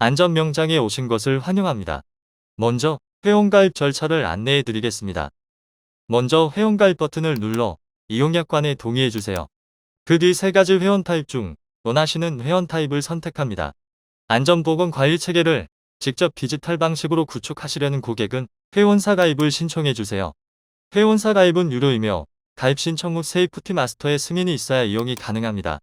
안전명장에 오신 것을 환영합니다. 먼저 회원가입 절차를 안내해 드리겠습니다. 먼저 회원가입 버튼을 눌러 이용약관에 동의해 주세요. 그 뒤 세 가지 회원 타입 중 원하시는 회원 타입을 선택합니다. 안전보건 관리 체계를 직접 디지털 방식으로 구축하시려는 고객은 회원사 가입을 신청해 주세요. 회원사 가입은 유료이며 가입 신청 후 세이프티 마스터의 승인이 있어야 이용이 가능합니다.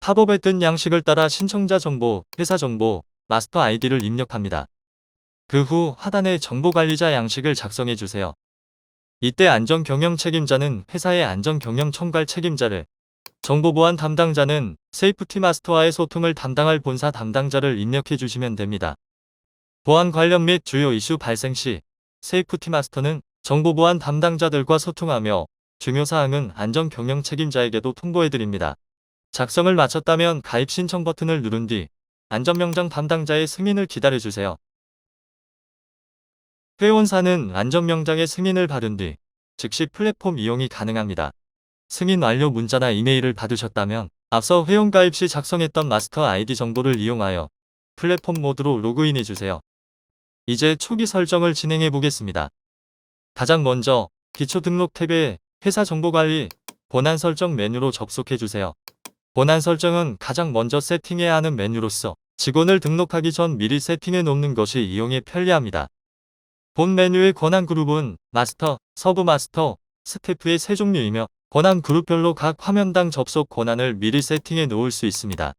팝업에 뜬 양식을 따라 신청자 정보, 회사 정보, 마스터 아이디를 입력합니다. 그 후 하단에 정보관리자 양식을 작성해 주세요. 이때 안전경영 책임자는 회사의 안전경영 총괄 책임자를, 정보보안 담당자는 세이프티 마스터와의 소통을 담당할 본사 담당자를 입력해 주시면 됩니다. 보안 관련 및 주요 이슈 발생 시 세이프티 마스터는 정보보안 담당자들과 소통하며 중요사항은 안전경영 책임자에게도 통보해드립니다. 작성을 마쳤다면 가입 신청 버튼을 누른 뒤 안전명장 담당자의 승인을 기다려주세요. 회원사는 안전명장의 승인을 받은 뒤 즉시 플랫폼 이용이 가능합니다. 승인 완료 문자나 이메일을 받으셨다면 앞서 회원 가입 시 작성했던 마스터 아이디 정보를 이용하여 플랫폼 모드로 로그인해주세요. 이제 초기 설정을 진행해 보겠습니다. 가장 먼저 기초 등록 탭에 회사 정보관리 본안 설정 메뉴로 접속해 주세요. 본안 설정은 가장 먼저 세팅해야 하는 메뉴로서 직원을 등록하기 전 미리 세팅해 놓는 것이 이용에 편리합니다. 본 메뉴의 권한 그룹은 마스터, 서브 마스터, 스태프의 세 종류이며 권한 그룹별로 각 화면당 접속 권한을 미리 세팅해 놓을 수 있습니다.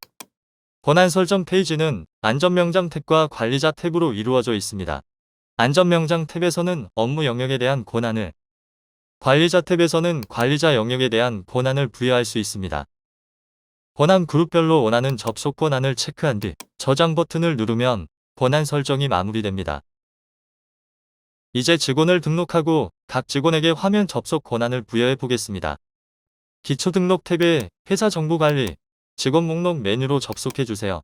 권한 설정 페이지는 안전명장 탭과 관리자 탭으로 이루어져 있습니다. 안전명장 탭에서는 업무 영역에 대한 권한을, 관리자 탭에서는 관리자 영역에 대한 권한을 부여할 수 있습니다. 권한 그룹별로 원하는 접속 권한을 체크한 뒤 저장 버튼을 누르면 권한 설정이 마무리됩니다. 이제 직원을 등록하고 각 직원에게 화면 접속 권한을 부여해 보겠습니다. 기초 등록 탭에 회사 정보 관리, 직원 목록 메뉴로 접속해 주세요.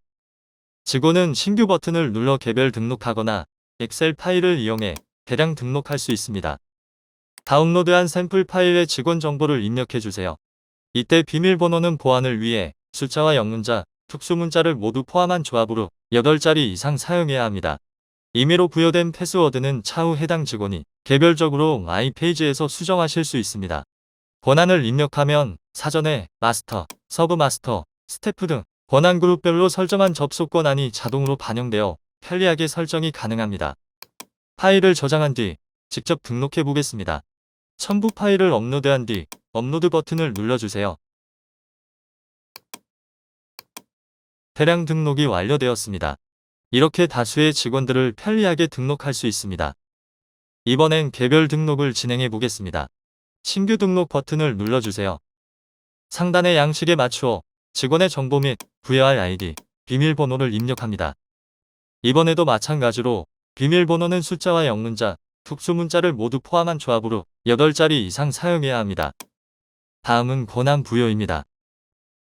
직원은 신규 버튼을 눌러 개별 등록하거나 엑셀 파일을 이용해 대량 등록할 수 있습니다. 다운로드한 샘플 파일의 직원 정보를 입력해 주세요. 이때 비밀번호는 보안을 위해 숫자와 영문자, 특수문자를 모두 포함한 조합으로 8자리 이상 사용해야 합니다. 임의로 부여된 패스워드는 차후 해당 직원이 개별적으로 마이 페이지에서 수정하실 수 있습니다. 권한을 입력하면 사전에 마스터, 서브 마스터, 스태프 등 권한 그룹별로 설정한 접속 권한이 자동으로 반영되어 편리하게 설정이 가능합니다. 파일을 저장한 뒤 직접 등록해 보겠습니다. 첨부 파일을 업로드한 뒤 업로드 버튼을 눌러주세요. 대량 등록이 완료되었습니다. 이렇게 다수의 직원들을 편리하게 등록할 수 있습니다. 이번엔 개별 등록을 진행해 보겠습니다. 신규 등록 버튼을 눌러주세요. 상단의 양식에 맞추어 직원의 정보 및 부여할 아이디, 비밀번호를 입력합니다. 이번에도 마찬가지로 비밀번호는 숫자와 영문자, 특수문자를 모두 포함한 조합으로 8자리 이상 사용해야 합니다. 다음은 권한 부여입니다.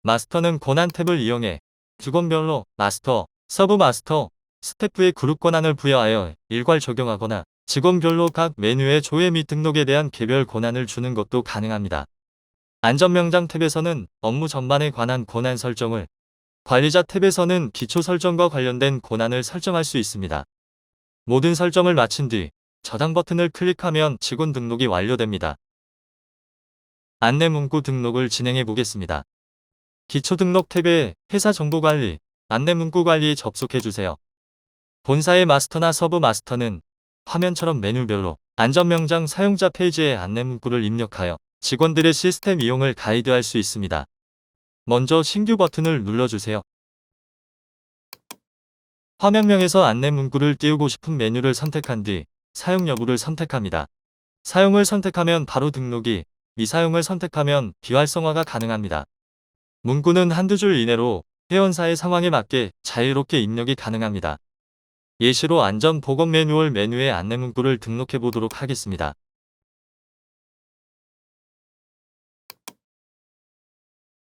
마스터는 권한 탭을 이용해 직원별로 마스터, 서브 마스터, 스태프의 그룹 권한을 부여하여 일괄 적용하거나 직원별로 각 메뉴의 조회 및 등록에 대한 개별 권한을 주는 것도 가능합니다. 안전명장 탭에서는 업무 전반에 관한 권한 설정을, 관리자 탭에서는 기초 설정과 관련된 권한을 설정할 수 있습니다. 모든 설정을 마친 뒤 저장 버튼을 클릭하면 직원 등록이 완료됩니다. 안내 문구 등록을 진행해 보겠습니다. 기초 등록 탭에 회사 정보 관리, 안내 문구 관리에 접속해 주세요. 본사의 마스터나 서브 마스터는 화면처럼 메뉴별로 안전명장 사용자 페이지에 안내 문구를 입력하여 직원들의 시스템 이용을 가이드할 수 있습니다. 먼저 신규 버튼을 눌러주세요. 화면명에서 안내 문구를 띄우고 싶은 메뉴를 선택한 뒤 사용 여부를 선택합니다. 사용을 선택하면 바로 등록이, 미사용을 선택하면 비활성화가 가능합니다. 문구는 한두 줄 이내로 회원사의 상황에 맞게 자유롭게 입력이 가능합니다. 예시로 안전보건 매뉴얼 메뉴의 안내 문구를 등록해 보도록 하겠습니다.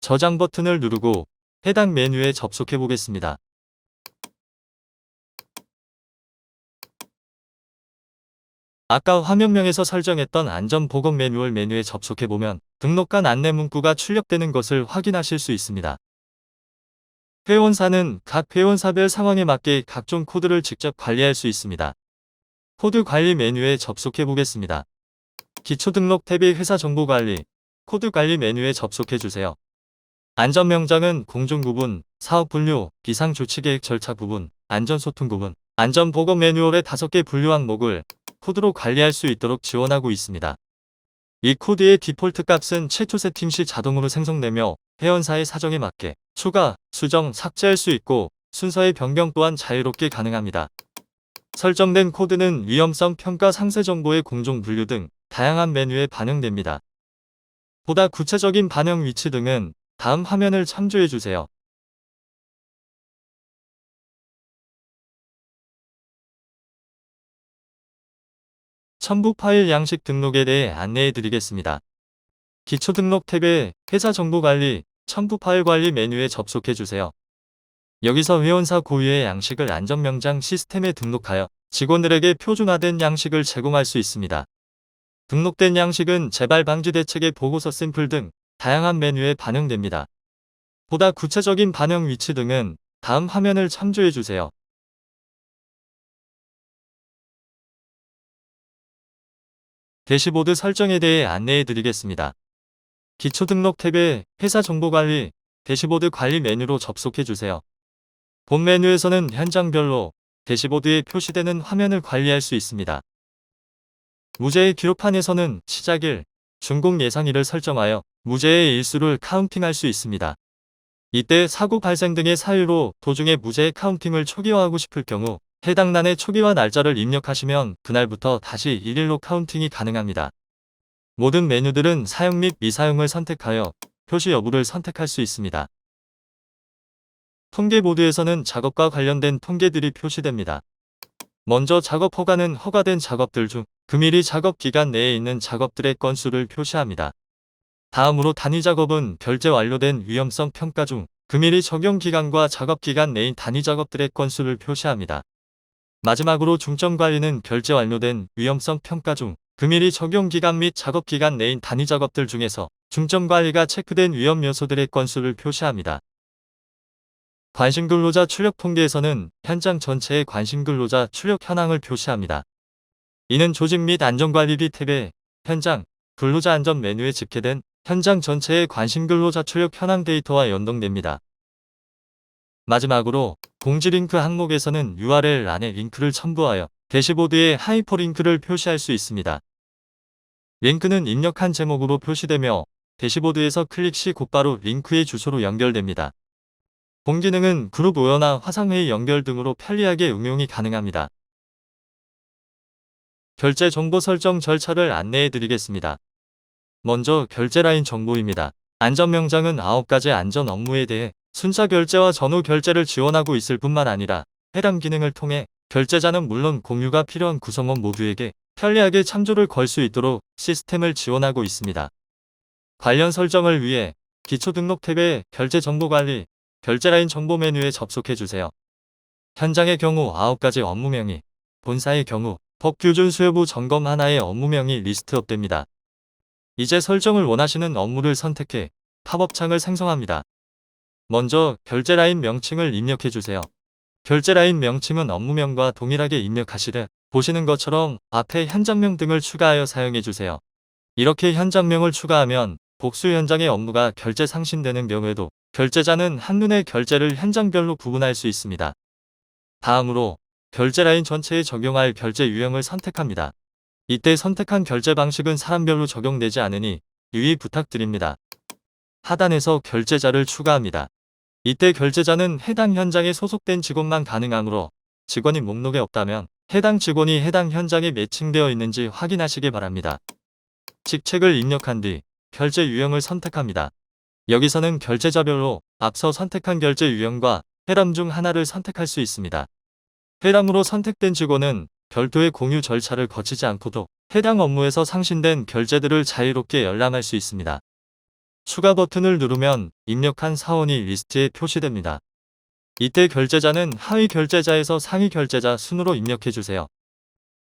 저장 버튼을 누르고 해당 메뉴에 접속해 보겠습니다. 아까 화면명에서 설정했던 안전보건 매뉴얼 메뉴에 접속해보면 등록한 안내 문구가 출력되는 것을 확인하실 수 있습니다. 회원사는 각 회원사별 상황에 맞게 각종 코드를 직접 관리할 수 있습니다. 코드 관리 메뉴에 접속해 보겠습니다. 기초 등록 탭의 회사 정보 관리, 코드 관리 메뉴에 접속해 주세요. 안전 명장은 공정 구분, 사업 분류, 비상 조치 계획 절차 부분, 안전 소통 부분, 안전 보고 매뉴얼의 5개 분류 항목을 코드로 관리할 수 있도록 지원하고 있습니다. 이 코드의 디폴트 값은 최초 세팅 시 자동으로 생성되며 회원사의 사정에 맞게 추가, 수정, 삭제할 수 있고 순서의 변경 또한 자유롭게 가능합니다. 설정된 코드는 위험성 평가 상세 정보의 공정 분류 등 다양한 메뉴에 반영됩니다. 보다 구체적인 반영 위치 등은 다음 화면을 참조해 주세요. 첨부 파일 양식 등록에 대해 안내해 드리겠습니다. 기초 등록 탭에 회사 정보 관리, 첨부 파일 관리 메뉴에 접속해 주세요. 여기서 회원사 고유의 양식을 안전명장 시스템에 등록하여 직원들에게 표준화된 양식을 제공할 수 있습니다. 등록된 양식은 재발 방지 대책의 보고서 샘플 등 다양한 메뉴에 반영됩니다. 보다 구체적인 반영 위치 등은 다음 화면을 참조해 주세요. 대시보드 설정에 대해 안내해 드리겠습니다. 기초 등록 탭에 회사 정보 관리, 대시보드 관리 메뉴로 접속해 주세요. 본 메뉴에서는 현장별로 대시보드에 표시되는 화면을 관리할 수 있습니다. 무죄의 기록판에서는 시작일, 준공 예상일을 설정하여 무죄의 일수를 카운팅할 수 있습니다. 이때 사고 발생 등의 사유로 도중에 무죄의 카운팅을 초기화하고 싶을 경우 해당 난의 초기화 날짜를 입력하시면 그날부터 다시 일일로 카운팅이 가능합니다. 모든 메뉴들은 사용 및 미사용을 선택하여 표시 여부를 선택할 수 있습니다. 통계 모드에서는 작업과 관련된 통계들이 표시됩니다. 먼저 작업 허가는 허가된 작업들 중 금일이 작업 기간 내에 있는 작업들의 건수를 표시합니다. 다음으로 단위 작업은 결제 완료된 위험성 평가 중 금일이 적용 기간과 작업 기간 내인 단위 작업들의 건수를 표시합니다. 마지막으로 중점 관리는 결제 완료된 위험성 평가 중 금일이 적용 기간 및 작업 기간 내인 단위 작업들 중에서 중점 관리가 체크된 위험 요소들의 건수를 표시합니다. 관심 근로자 출력 통계에서는 현장 전체의 관심 근로자 출력 현황을 표시합니다. 이는 조직 및 안전관리비 탭에 현장 근로자 안전 메뉴에 집계된 현장 전체의 관심 근로자 출력 현황 데이터와 연동됩니다. 마지막으로 공지 링크 항목에서는 URL 안에 링크를 첨부하여 대시보드에 하이퍼링크를 표시할 수 있습니다. 링크는 입력한 제목으로 표시되며 대시보드에서 클릭 시 곧바로 링크의 주소로 연결됩니다. 본 기능은 그룹 우연화 화상회의 연결 등으로 편리하게 응용이 가능합니다. 결제 정보 설정 절차를 안내해 드리겠습니다. 먼저 결제 라인 정보입니다. 안전명장은 9가지 안전 업무에 대해 순차 결제와 전후 결제를 지원하고 있을 뿐만 아니라 해당 기능을 통해 결제자는 물론 공유가 필요한 구성원 모두에게 편리하게 참조를 걸 수 있도록 시스템을 지원하고 있습니다. 관련 설정을 위해 기초 등록 탭의 결제 정보 관리, 결제 라인 정보 메뉴에 접속해 주세요. 현장의 경우 9가지 업무명이, 본사의 경우 법규준 수요부 점검 하나의 업무명이 리스트업됩니다. 이제 설정을 원하시는 업무를 선택해 팝업창을 생성합니다. 먼저 결제 라인 명칭을 입력해 주세요. 결제 라인 명칭은 업무명과 동일하게 입력하시되 보시는 것처럼 앞에 현장명 등을 추가하여 사용해 주세요. 이렇게 현장명을 추가하면 복수 현장의 업무가 결제 상신되는 경우에도 결제자는 한눈에 결제를 현장별로 구분할 수 있습니다. 다음으로 결제 라인 전체에 적용할 결제 유형을 선택합니다. 이때 선택한 결제 방식은 사람별로 적용되지 않으니 유의 부탁드립니다. 하단에서 결제자를 추가합니다. 이때 결제자는 해당 현장에 소속된 직원만 가능하므로 직원이 목록에 없다면 해당 직원이 해당 현장에 매칭되어 있는지 확인하시기 바랍니다. 직책을 입력한 뒤 결제 유형을 선택합니다. 여기서는 결제자별로 앞서 선택한 결제 유형과 해람 중 하나를 선택할 수 있습니다. 해람으로 선택된 직원은 별도의 공유 절차를 거치지 않고도 해당 업무에서 상신된 결제들을 자유롭게 열람할 수 있습니다. 추가 버튼을 누르면 입력한 사원이 리스트에 표시됩니다. 이때 결제자는 하위 결제자에서 상위 결제자 순으로 입력해 주세요.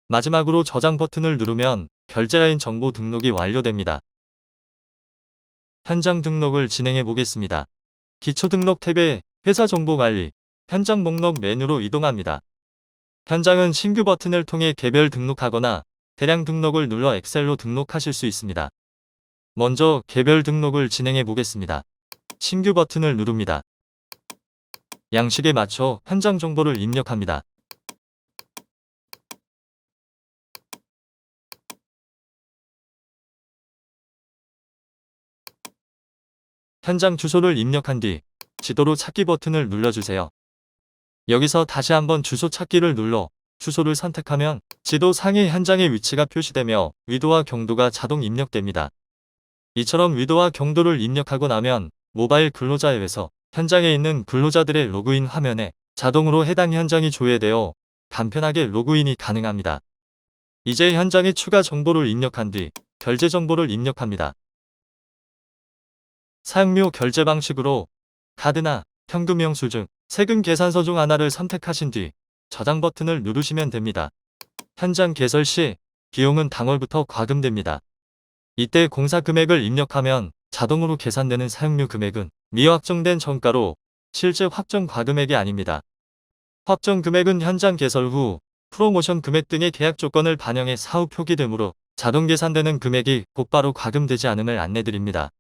마지막으로 저장 버튼을 누르면 결제 라인 정보 등록이 완료됩니다. 현장 등록을 진행해 보겠습니다. 기초 등록 탭에 회사 정보 관리, 현장 목록 메뉴로 이동합니다. 현장은 신규 버튼을 통해 개별 등록하거나 대량 등록을 눌러 엑셀로 등록하실 수 있습니다. 먼저 개별 등록을 진행해 보겠습니다. 신규 버튼을 누릅니다. 양식에 맞춰 현장 정보를 입력합니다. 현장 주소를 입력한 뒤 지도로 찾기 버튼을 눌러주세요. 여기서 다시 한번 주소 찾기를 눌러 주소를 선택하면 지도 상의 현장의 위치가 표시되며 위도와 경도가 자동 입력됩니다. 이처럼 위도와 경도를 입력하고 나면 모바일 근로자 앱에서 현장에 있는 근로자들의 로그인 화면에 자동으로 해당 현장이 조회되어 간편하게 로그인이 가능합니다. 이제 현장에 추가 정보를 입력한 뒤 결제 정보를 입력합니다. 사용료 결제 방식으로 카드나 현금 영수증, 세금 계산서 중 하나를 선택하신 뒤 저장 버튼을 누르시면 됩니다. 현장 개설 시 비용은 당월부터 과금됩니다. 이때 공사 금액을 입력하면 자동으로 계산되는 사용료 금액은 미확정된 정가로 실제 확정 과금액이 아닙니다. 확정 금액은 현장 개설 후 프로모션 금액 등의 계약 조건을 반영해 사후 표기되므로 자동 계산되는 금액이 곧바로 과금되지 않음을 안내드립니다.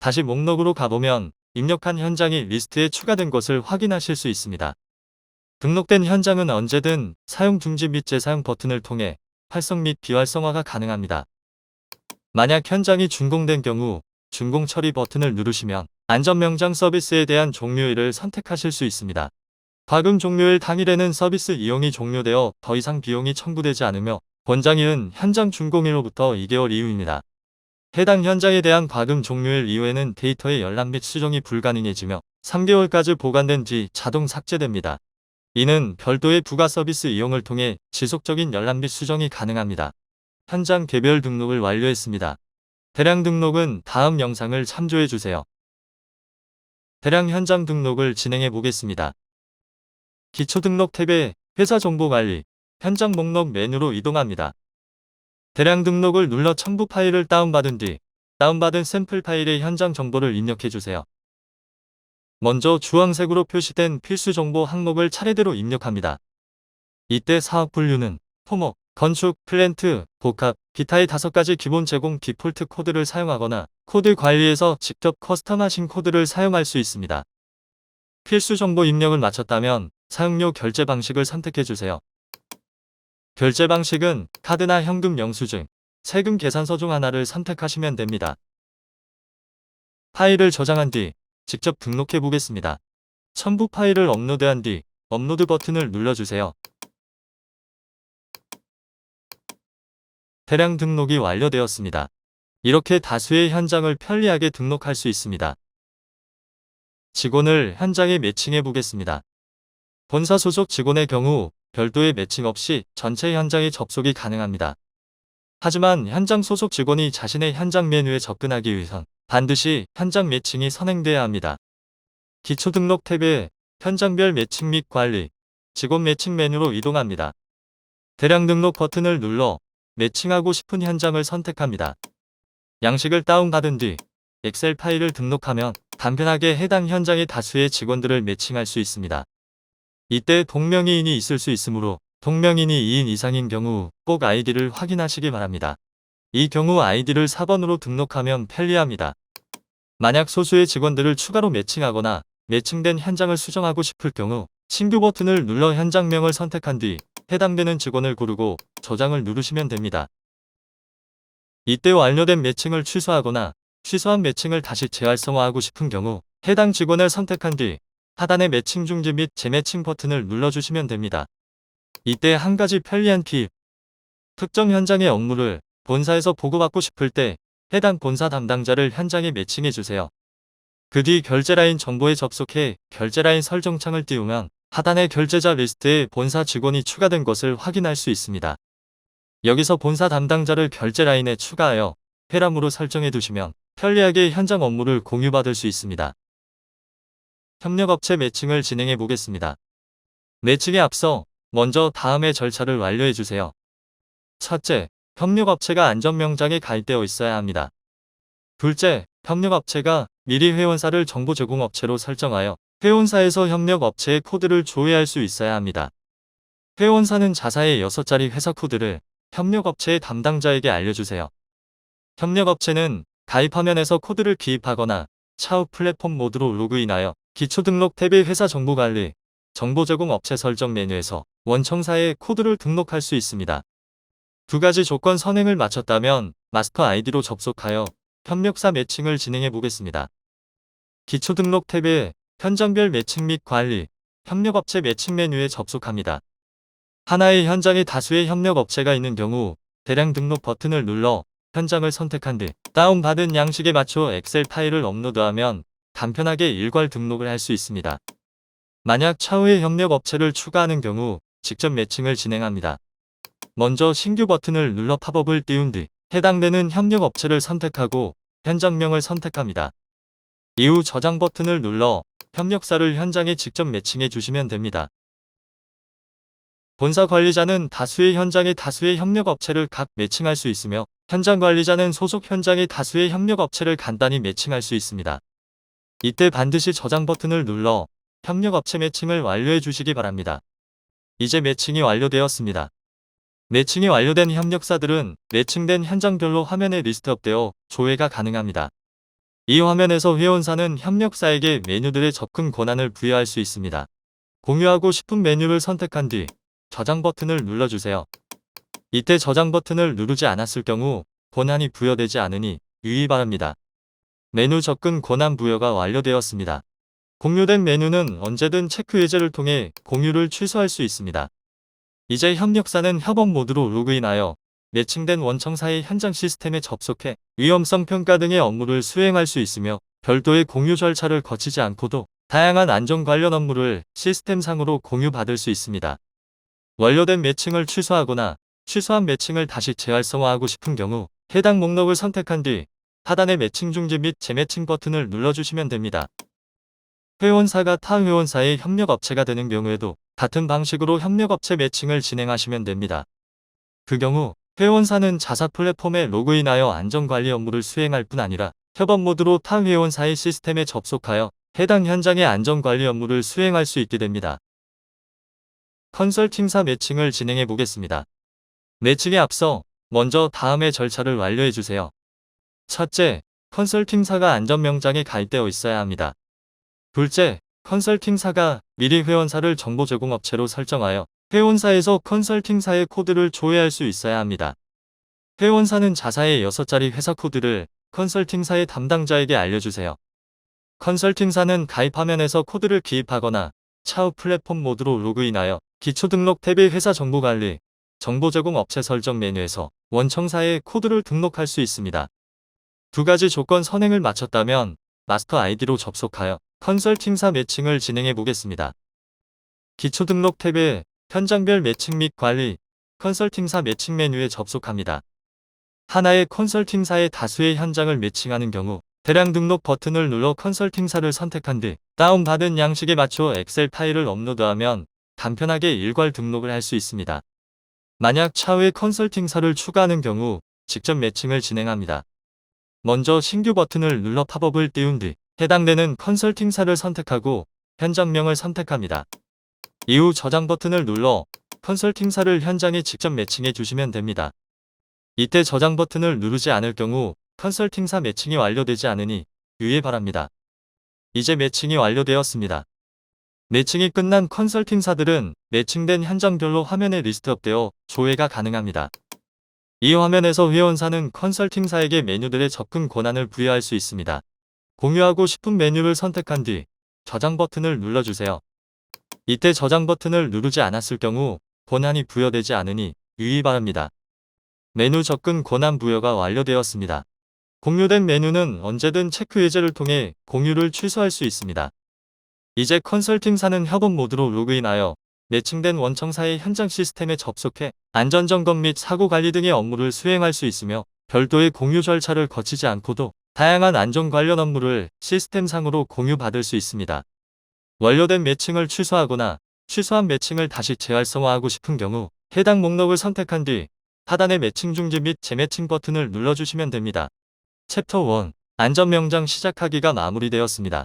다시 목록으로 가보면 입력한 현장이 리스트에 추가된 것을 확인하실 수 있습니다. 등록된 현장은 언제든 사용 중지 및 재사용 버튼을 통해 활성 및 비활성화가 가능합니다. 만약 현장이 준공된 경우 준공 처리 버튼을 누르시면 안전명장 서비스에 대한 종료일을 선택하실 수 있습니다. 과금 종료일 당일에는 서비스 이용이 종료되어 더 이상 비용이 청구되지 않으며 권장일은 현장 준공일로부터 2개월 이후입니다. 해당 현장에 대한 과금 종료일 이후에는 데이터의 열람 및 수정이 불가능해지며 3개월까지 보관된 뒤 자동 삭제됩니다. 이는 별도의 부가 서비스 이용을 통해 지속적인 열람 및 수정이 가능합니다. 현장 개별 등록을 완료했습니다. 대량 등록은 다음 영상을 참조해 주세요. 대량 현장 등록을 진행해 보겠습니다. 기초 등록 탭에 회사 정보 관리, 현장 목록 메뉴로 이동합니다. 대량 등록을 눌러 첨부 파일을 다운받은 뒤 다운받은 샘플 파일의 현장 정보를 입력해 주세요. 먼저 주황색으로 표시된 필수 정보 항목을 차례대로 입력합니다. 이때 사업 분류는 토목, 건축, 플랜트, 복합, 기타의 다섯 가지 기본 제공 디폴트 코드를 사용하거나 코드 관리에서 직접 커스텀하신 코드를 사용할 수 있습니다. 필수 정보 입력을 마쳤다면 사용료 결제 방식을 선택해 주세요. 결제 방식은 카드나 현금 영수증, 세금 계산서 중 하나를 선택하시면 됩니다. 파일을 저장한 뒤 직접 등록해 보겠습니다. 첨부 파일을 업로드한 뒤 업로드 버튼을 눌러주세요. 대량 등록이 완료되었습니다. 이렇게 다수의 현장을 편리하게 등록할 수 있습니다. 직원을 현장에 매칭해 보겠습니다. 본사 소속 직원의 경우 별도의 매칭 없이 전체 현장에 접속이 가능합니다. 하지만 현장 소속 직원이 자신의 현장 메뉴에 접근하기 위해선 반드시 현장 매칭이 선행돼야 합니다. 기초 등록 탭에 현장별 매칭 및 관리, 직원 매칭 메뉴로 이동합니다. 대량 등록 버튼을 눌러 매칭하고 싶은 현장을 선택합니다. 양식을 다운받은 뒤 엑셀 파일을 등록하면 간편하게 해당 현장의 다수의 직원들을 매칭할 수 있습니다. 이때 동명이인이 있을 수 있으므로 동명인이 2인 이상인 경우 꼭 아이디를 확인하시기 바랍니다. 이 경우 아이디를 4번으로 등록하면 편리합니다. 만약 소수의 직원들을 추가로 매칭하거나 매칭된 현장을 수정하고 싶을 경우 신규 버튼을 눌러 현장명을 선택한 뒤 해당되는 직원을 고르고 저장을 누르시면 됩니다. 이때 완료된 매칭을 취소하거나 취소한 매칭을 다시 재활성화하고 싶은 경우 해당 직원을 선택한 뒤 하단의 매칭 중지 및 재매칭 버튼을 눌러주시면 됩니다. 이때 한 가지 편리한 팁. 특정 현장의 업무를 본사에서 보고받고 싶을 때 해당 본사 담당자를 현장에 매칭해 주세요. 그 뒤 결제 라인 정보에 접속해 결제 라인 설정창을 띄우면 하단의 결제자 리스트에 본사 직원이 추가된 것을 확인할 수 있습니다. 여기서 본사 담당자를 결제 라인에 추가하여 회람으로 설정해 두시면 편리하게 현장 업무를 공유받을 수 있습니다. 협력업체 매칭을 진행해 보겠습니다. 매칭에 앞서 먼저 다음의 절차를 완료해 주세요. 첫째, 협력업체가 안전명장에 가입되어 있어야 합니다. 둘째, 협력업체가 미리 회원사를 정보 제공 업체로 설정하여 회원사에서 협력 업체의 코드를 조회할 수 있어야 합니다. 회원사는 자사의 6자리 회사 코드를 협력 업체의 담당자에게 알려주세요. 협력 업체는 가입 화면에서 코드를 기입하거나 차후 플랫폼 모드로 로그인하여 기초 등록 탭의 회사 정보 관리, 정보 제공 업체 설정 메뉴에서 원청사의 코드를 등록할 수 있습니다. 두 가지 조건 선행을 마쳤다면 마스터 아이디로 접속하여 협력사 매칭을 진행해 보겠습니다. 기초 등록 탭에 현장별 매칭 및 관리, 협력업체 매칭 메뉴에 접속합니다. 하나의 현장에 다수의 협력업체가 있는 경우 대량 등록 버튼을 눌러 현장을 선택한 뒤 다운받은 양식에 맞춰 엑셀 파일을 업로드하면 간편하게 일괄 등록을 할 수 있습니다. 만약 차후에 협력업체를 추가하는 경우 직접 매칭을 진행합니다. 먼저 신규 버튼을 눌러 팝업을 띄운 뒤 해당되는 협력업체를 선택하고 현장명을 선택합니다. 이후 저장 버튼을 눌러 협력사를 현장에 직접 매칭해 주시면 됩니다. 본사 관리자는 다수의 현장에 다수의 협력업체를 각 매칭할 수 있으며 현장 관리자는 소속 현장의 다수의 협력업체를 간단히 매칭할 수 있습니다. 이때 반드시 저장 버튼을 눌러 협력업체 매칭을 완료해 주시기 바랍니다. 이제 매칭이 완료되었습니다. 매칭이 완료된 협력사들은 매칭된 현장별로 화면에 리스트업되어 조회가 가능합니다. 이 화면에서 회원사는 협력사에게 메뉴들의 접근 권한을 부여할 수 있습니다. 공유하고 싶은 메뉴를 선택한 뒤 저장 버튼을 눌러주세요. 이때 저장 버튼을 누르지 않았을 경우 권한이 부여되지 않으니 유의 바랍니다. 메뉴 접근 권한 부여가 완료되었습니다. 공유된 메뉴는 언제든 체크 예제를 통해 공유를 취소할 수 있습니다. 이제 협력사는 협업 모드로 로그인하여 매칭된 원청사의 현장 시스템에 접속해 위험성 평가 등의 업무를 수행할 수 있으며 별도의 공유 절차를 거치지 않고도 다양한 안전 관련 업무를 시스템상으로 공유받을 수 있습니다. 완료된 매칭을 취소하거나 취소한 매칭을 다시 재활성화하고 싶은 경우 해당 목록을 선택한 뒤 하단의 매칭 중지 및 재매칭 버튼을 눌러주시면 됩니다. 회원사가 타 회원사의 협력업체가 되는 경우에도 같은 방식으로 협력업체 매칭을 진행하시면 됩니다. 그 경우 회원사는 자사 플랫폼에 로그인하여 안전관리 업무를 수행할 뿐 아니라 협업 모드로 타 회원사의 시스템에 접속하여 해당 현장의 안전관리 업무를 수행할 수 있게 됩니다. 컨설팅사 매칭을 진행해 보겠습니다. 매칭에 앞서 먼저 다음의 절차를 완료해 주세요. 첫째, 컨설팅사가 안전명장에 가입되어 있어야 합니다. 둘째, 컨설팅사가 미리 회원사를 정보 제공업체로 설정하여 회원사에서 컨설팅사의 코드를 조회할 수 있어야 합니다. 회원사는 자사의 6자리 회사 코드를 컨설팅사의 담당자에게 알려주세요. 컨설팅사는 가입 화면에서 코드를 기입하거나 차후 플랫폼 모드로 로그인하여 기초 등록 탭의 회사 정보 관리, 정보 제공 업체 설정 메뉴에서 원청사의 코드를 등록할 수 있습니다. 두 가지 조건 선행을 마쳤다면 마스터 아이디로 접속하여 컨설팅사 매칭을 진행해 보겠습니다. 기초 등록 탭에 현장별 매칭 및 관리, 컨설팅사 매칭 메뉴에 접속합니다. 하나의 컨설팅사의 다수의 현장을 매칭하는 경우 대량 등록 버튼을 눌러 컨설팅사를 선택한 뒤 다운받은 양식에 맞춰 엑셀 파일을 업로드하면 간편하게 일괄 등록을 할 수 있습니다. 만약 차후에 컨설팅사를 추가하는 경우 직접 매칭을 진행합니다. 먼저 신규 버튼을 눌러 팝업을 띄운 뒤 해당되는 컨설팅사를 선택하고 현장명을 선택합니다. 이후 저장 버튼을 눌러 컨설팅사를 현장에 직접 매칭해 주시면 됩니다. 이때 저장 버튼을 누르지 않을 경우 컨설팅사 매칭이 완료되지 않으니 유의 바랍니다. 이제 매칭이 완료되었습니다. 매칭이 끝난 컨설팅사들은 매칭된 현장별로 화면에 리스트업되어 조회가 가능합니다. 이 화면에서 회원사는 컨설팅사에게 메뉴들의 접근 권한을 부여할 수 있습니다. 공유하고 싶은 메뉴를 선택한 뒤 저장 버튼을 눌러주세요. 이때 저장 버튼을 누르지 않았을 경우 권한이 부여되지 않으니 유의 바랍니다. 메뉴 접근 권한 부여가 완료되었습니다. 공유된 메뉴는 언제든 체크 예제를 통해 공유를 취소할 수 있습니다. 이제 컨설팅사는 협업 모드로 로그인하여 매칭된 원청사의 현장 시스템에 접속해 안전점검 및 사고관리 등의 업무를 수행할 수 있으며 별도의 공유 절차를 거치지 않고도 다양한 안전 관련 업무를 시스템상으로 공유받을 수 있습니다. 완료된 매칭을 취소하거나 취소한 매칭을 다시 재활성화하고 싶은 경우 해당 목록을 선택한 뒤 하단의 매칭 중지 및 재매칭 버튼을 눌러주시면 됩니다. 챕터 1 안전명장 시작하기가 마무리되었습니다.